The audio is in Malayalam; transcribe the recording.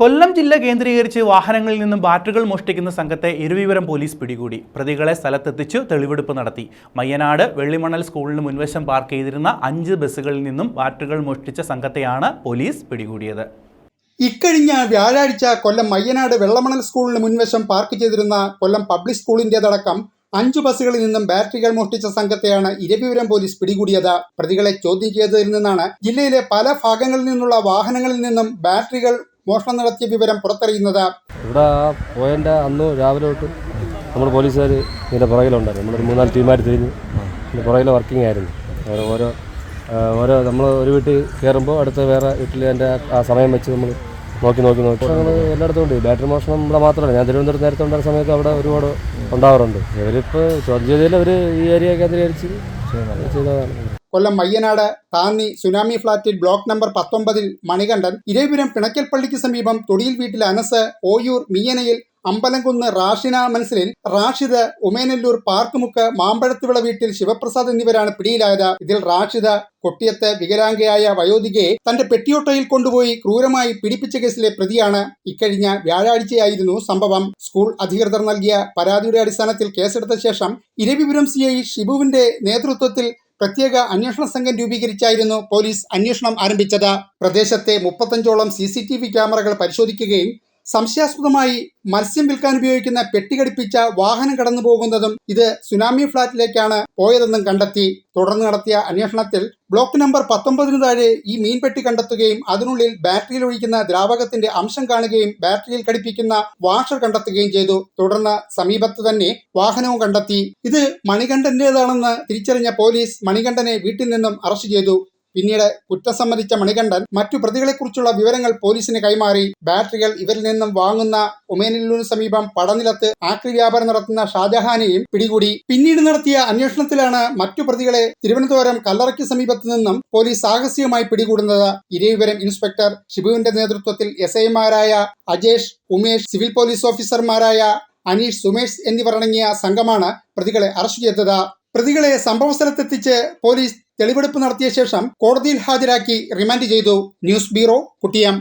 കൊല്ലം ജില്ല കേന്ദ്രീകരിച്ച് വാഹനങ്ങളിൽ നിന്നും ബാറ്ററികൾ മോഷ്ടിക്കുന്ന സംഘത്തെ ഇരുവിവരം പോലീസ് പിടികൂടി. പ്രതികളെ സ്ഥലത്തെത്തിച്ചു തെളിവെടുപ്പ് നടത്തി. മയ്യനാട് വെള്ളിമണൽ സ്കൂളിന് മുൻവശം പാർക്ക് ചെയ്തിരുന്ന അഞ്ച് ബസ്സുകളിൽ നിന്നും ബാറ്ററികൾ മോഷ്ടിച്ച സംഘത്തെയാണ് പോലീസ് പിടികൂടിയത്. ഇക്കഴിഞ്ഞ വ്യാഴാഴ്ച കൊല്ലം മയ്യനാട് വെള്ളമണൽ സ്കൂളിന് മുൻവശം പാർക്ക് ചെയ്തിരുന്ന കൊല്ലം പബ്ലിക് സ്കൂളിന്റെതടക്കം അഞ്ചു ബസ്സുകളിൽ നിന്നും ബാറ്ററികൾ മോഷ്ടിച്ച സംഘത്തെയാണ് ഇരവിപുരം പോലീസ് പിടികൂടിയത്. പ്രതികളെ ചോദ്യം ചെയ്തതിൽ നിന്നാണ് ജില്ലയിലെ പല ഭാഗങ്ങളിൽ നിന്നുള്ള വാഹനങ്ങളിൽ നിന്നും ബാറ്ററികൾ മോഷണം നടത്തിയ വിവരം പുറത്തറിയുന്നത് ഇവിടെ പോയതിന്റെ അന്ന് രാവിലെ തൊട്ട് നമ്മൾ പോലീസുകാർ ഇതിന്റെ പുറകിലുണ്ടായിരുന്നു. നമ്മളൊരു മൂന്നാൽ ടീമായിട്ട് തിരിഞ്ഞ് ഇതിന്റെ പുറകിൽ വർക്കിംഗ് ആയിരുന്നു. ഓരോ ഓരോ നമ്മൾ ഒരു വീട്ടിൽ കയറുമ്പോൾ അടുത്ത വേറെ വീട്ടിൽ എന്റെ ആ സമയം വെച്ച് നമ്മൾ നോക്കി നോക്കി നോക്കി ഞങ്ങൾ എല്ലായിടത്തും ഉണ്ട്. ബാറ്ററി മോഷണം ഇവിടെ മാത്രമല്ല. ഞാൻ തിരുവനന്തപുരത്ത് നേരത്തെ ഉണ്ടായിരുന്ന സമയത്ത് അവിടെ ഒരുപാട് ഉണ്ടാവാറുണ്ട്. ഇവരിപ്പോൾ ചോദ്യം ചെയ്തതിൽ അവർ ഈ ഏരിയ കേന്ദ്രീകരിച്ച് ചെയ്തതാണ്. കൊല്ലം മയ്യനാട് താന്നി സുനാമി ഫ്ളാറ്റിൽ ബ്ലോക്ക് നമ്പർ പത്തൊമ്പതിൽ മണികണ്ഠൻ ഇരവിപുരം പിണക്കൽപ്പള്ളിക്ക് സമീപം തൊടിയിൽ വീട്ടിൽ അനസ് ഓയൂർ മീയനയിൽ അമ്പലംകുന്ന് റാഷിന മനസ്സിലിൽ റാഷിദ് ഉമേനല്ലൂർ പാർക്കുമുക്ക് മാമ്പഴത്തുവിള വീട്ടിൽ ശിവപ്രസാദ് എന്നിവരാണ് പിടിയിലായത്. ഇതിൽ റാഷിദ് കൊട്ടിയത്ത് വികലാംഗയായ വയോധികയെ തന്റെ പെട്ടിയോട്ടോയിൽ കൊണ്ടുപോയി ക്രൂരമായി പിടിപ്പിച്ച കേസിലെ പ്രതിയാണ്. ഇക്കഴിഞ്ഞ വ്യാഴാഴ്ചയായിരുന്നു സംഭവം. സ്കൂൾ അധികൃതർ നൽകിയ പരാതിയുടെ അടിസ്ഥാനത്തിൽ കേസെടുത്ത ശേഷം ഇരവിപുരം സി ഐ ഷിബുവിന്റെ നേതൃത്വത്തിൽ പ്രത്യേക അന്വേഷണ സംഘം രൂപീകരിച്ചായിരുന്നു പോലീസ് അന്വേഷണം ആരംഭിച്ചത്. പ്രദേശത്തെ മുപ്പത്തഞ്ചോളം സി സി ടി വി ക്യാമറകൾ പരിശോധിക്കുകയും സംശയാസ്പദമായി മത്സ്യം വിൽക്കാൻ ഉപയോഗിക്കുന്ന പെട്ടി ഘടിപ്പിച്ച വാഹനം കടന്നു പോകുന്നതും ഇത് സുനാമി ഫ്ളാറ്റിലേക്കാണ് പോയതെന്നും കണ്ടെത്തി. തുടർന്ന് നടത്തിയ അന്വേഷണത്തിൽ ബ്ലോക്ക് നമ്പർ പത്തൊമ്പതിനു താഴെ ഈ മീൻപെട്ടി കണ്ടെത്തുകയും അതിനുള്ളിൽ ബാറ്ററിയിൽ ഒഴിക്കുന്ന ദ്രാവകത്തിന്റെ അംശം കാണുകയും ബാറ്ററിയിൽ ഘടിപ്പിക്കുന്ന വാഷർ കണ്ടെത്തുകയും ചെയ്തു. തുടർന്ന് സമീപത്ത് തന്നെ വാഹനവും കണ്ടെത്തി. ഇത് മണികണ്ഠന്റേതാണെന്ന് തിരിച്ചറിഞ്ഞ പോലീസ് മണികണ്ഠനെ വീട്ടിൽ നിന്നും അറസ്റ്റ് ചെയ്തു. പിന്നീട് കുറ്റം സമ്മതിച്ച മണികണ്ഠൻ മറ്റു പ്രതികളെക്കുറിച്ചുള്ള വിവരങ്ങൾ പോലീസിന് കൈമാറി. ബാറ്ററികൾ ഇവരിൽ നിന്നും വാങ്ങുന്ന ഉമേനല്ലൂരിന് സമീപം പടനിലത്ത് ആക്രി വ്യാപാരം നടത്തുന്ന ഷാജഹാനെയും പിടികൂടി. പിന്നീട് നടത്തിയ അന്വേഷണത്തിലാണ് മറ്റു പ്രതികളെ തിരുവനന്തപുരം കല്ലറയ്ക്ക് സമീപത്തു നിന്നും പോലീസ് സാഹസികമായി പിടികൂടുന്നത്. ഇരവിവരം ഇൻസ്പെക്ടർ ഷിബുവിന്റെ നേതൃത്വത്തിൽ എസ് ഐമാരായ അജേഷ് ഉമേഷ് സിവിൽ പോലീസ് ഓഫീസർമാരായ അനീഷ് സുമേഷ് എന്നിവർ അടങ്ങിയ സംഘമാണ് പ്രതികളെ അറസ്റ്റ് ചെയ്തത്. പ്രതികളെ സംഭവസ്ഥലത്തെത്തിച്ച് പോലീസ് തെളിവെടുപ്പ് നടത്തിയ ശേഷം കോടതിയിൽ ഹാജരാക്കി റിമാൻഡ് ചെയ്തു ന്യൂസ് ബ്യൂറോ കുട്ടിയം